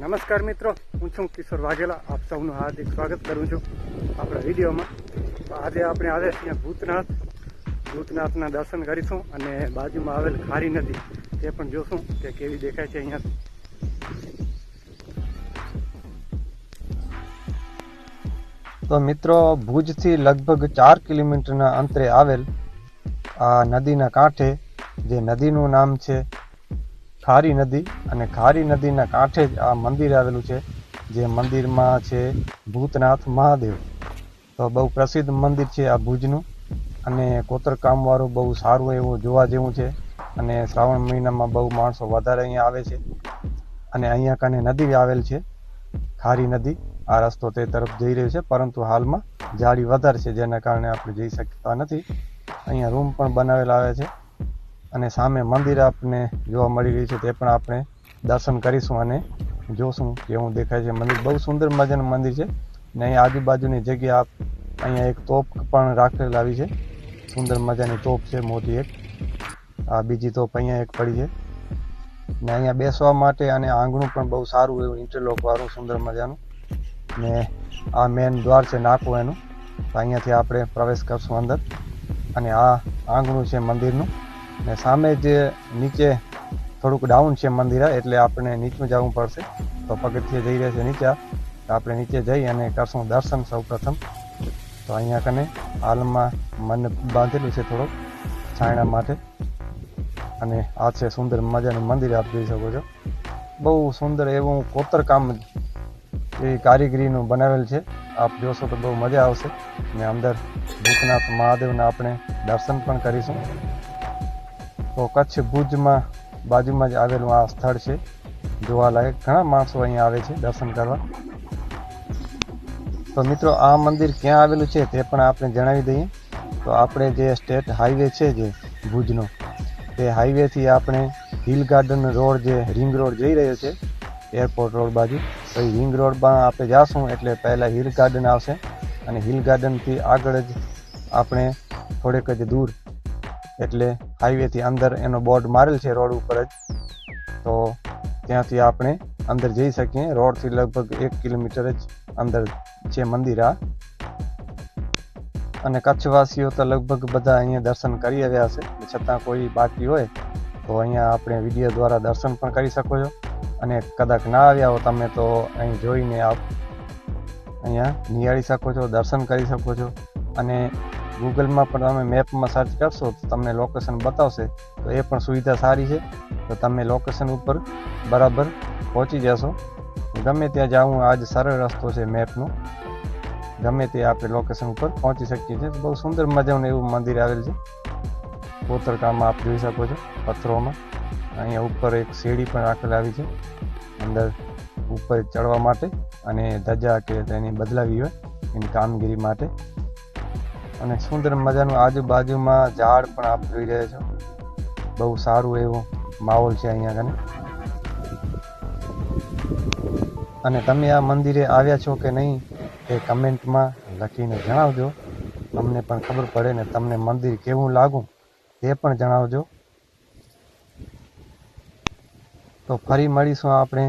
નમસ્કાર મિત્રો, હું છું કિશોર વાઘેલા. આપ સૌનું હાર્દિક સ્વાગત કરું છું આપણા વિડીયોમાં. આજે આપણે આવે છીએ ભૂતનાથ. ભૂતનાથના દર્શન કરીશું અને બાજુમાં આવેલ ખારી નદી, તે પણ જોશું કે કેવી દેખાય છે અહીંયા તો મિત્રો, ભુજથી લગભગ ચાર કિલોમીટરના અંતરે આવેલ આ નદીના કાંઠે, જે નદીનું નામ છે ખારી નદી અને ખારી નદીના કાંઠે જ આ મંદિર આવેલું છે, જે મંદિરમાં છે ભૂતનાથ મહાદેવ. તો બહુ પ્રસિદ્ધ મંદિર છે આ ભુજનું અને કોતરકામવાળું બહુ સારું એવું જોવા જેવું છે અને શ્રાવણ મહિનામાં બહુ માણસો વધારે અહીંયા આવે છે અને અહીંયા કને નદી આવેલ છે, ખારી નદી. આ રસ્તો તે તરફ જઈ રહ્યો છે, પરંતુ હાલમાં જાળી વધારે છે, જેના કારણે આપણે જઈ શકતા નથી. અહીંયા રૂમ પણ બનાવેલા આવે છે. અને સામે મંદિર આપને જોવા મળી રહ્યું છે તે પણ આપણે દર્શન કરીશું અને જોશું કેવું દેખાય છે. મંદિર બહુ સુંદર મજાનું મંદિર છે ને અહીં આજુબાજુની જગ્યા આપ અહીંયા એક તોપ પણ રાખેલ આવી છે. સુંદર મજાની તોપ છે, મોટી એક. આ બીજી તોપ અહીંયા એક પડી છે. ને અહીંયા બેસવા માટે અને આંગણું પણ બહુ સારું એવું ઇન્ટરલોક વાળું સુંદર મજાનું. ને આ મેન દ્વાર છે નાકું એનું. અહીંયાથી આપણે પ્રવેશ કરશું અંદર. અને આ આંગણું છે મંદિરનું. ને સામે જે નીચે થોડુંક ડાઉન છે મંદિર, એટલે આપણે નીચું જવું પડશે. તો પગથિયે જઈ રહ્યા છે નીચે. આપણે નીચે જઈ અને કરશું દર્શન સૌ પ્રથમ તો અહીંયા કને હાલમાં મન બાંધેલું છે થોડુંક છાયણા માટે. અને આ છે સુંદર મજાનું મંદિર, આપ જોઈ શકો છો. બહુ સુંદર એવું કોતરકામ એ કારીગરીનું બનાવેલ છે. આપ જોશો તો બહુ મજા આવશે. અને અંદર ભૂતનાથ મહાદેવના આપણે દર્શન પણ કરીશું. તો કચ્છ ભુજમાં બાજુમાં જ આવેલું આ સ્થળ છે. જોવાલાયક ઘણા માણસો અહીંયા આવે છે દર્શન કરવા. તો મિત્રો, આ મંદિર ક્યાં આવેલું છે તે પણ આપણે જણાવી દઈએ. તો આપણે જે સ્ટેટ હાઈવે છે જે ભુજનો, તે હાઈવેથી આપણે હિલ ગાર્ડન રોડ જે રિંગ રોડ જઈ રહ્યો છે, એરપોર્ટ રોડ બાજુ. તો એ રિંગ રોડમાં આપણે જાશું એટલે પહેલાં હિલ ગાર્ડન આવશે અને હિલ ગાર્ડનથી આગળ જ આપણે થોડેક જ દૂર એટલે હાઈવેથી અંદર એનો બોર્ડ મારેલ છે રોડ ઉપર જ. તો ત્યાંથી આપણે અંદર જઈ શકીએ. રોડથી લગભગ એક કિલોમીટર જ અંદર છે મંદિર આ. અને કચ્છવાસીઓ તો લગભગ બધા અહીંયા દર્શન કરી આવ્યા છે છતાં કોઈ બાકી હોય તો અહીંયા આપણે વીડિયો દ્વારા દર્શન પણ કરી શકો છો. અને કદાચ ના આવ્યા હો તમે તો અહીં જોઈને આપ અહીંયા નિહાળી શકો છો, દર્શન કરી શકો છો. અને ગૂગલમાં પણ તમે મેપમાં સર્ચ કરશો તો તમને લોકેશન બતાવશે, તો એ પણ સુવિધા સારી છે. તો તમે લોકેશન ઉપર બરાબર પહોંચી જશો. ગમે ત્યાં જવું આજ સરળ રસ્તો છે મેપનો. ગમે તે આપણે લોકેશન ઉપર પહોંચી શકીએ છીએ. બહુ સુંદર મજાનું એવું મંદિર આવેલ છે. કોતરકામમાં આપ જોઈ શકો છો પથ્થરોમાં. અહીંયા ઉપર એક સીડી પણ રાખેલ આવી છે. અંદર ઉપર ચડવા માટે અને ધજા કે તેની બદલાવી હોય એની કામગીરી માટે. અને સુંદર મજાનું આજુબાજુમાં ઝાડ પણ આપ જોઈ રહ્યા છો. બહુ સારું એવું માહોલ છે અહીંયા કને અને તમે આ મંદિરે આવ્યા છો કે નહીં એ કમેન્ટમાં લખીને જણાવજો. તમને પણ ખબર પડે ને તમને મંદિર કેવું લાગુ તે પણ જણાવજો. તો ફરી મળીશું આપણે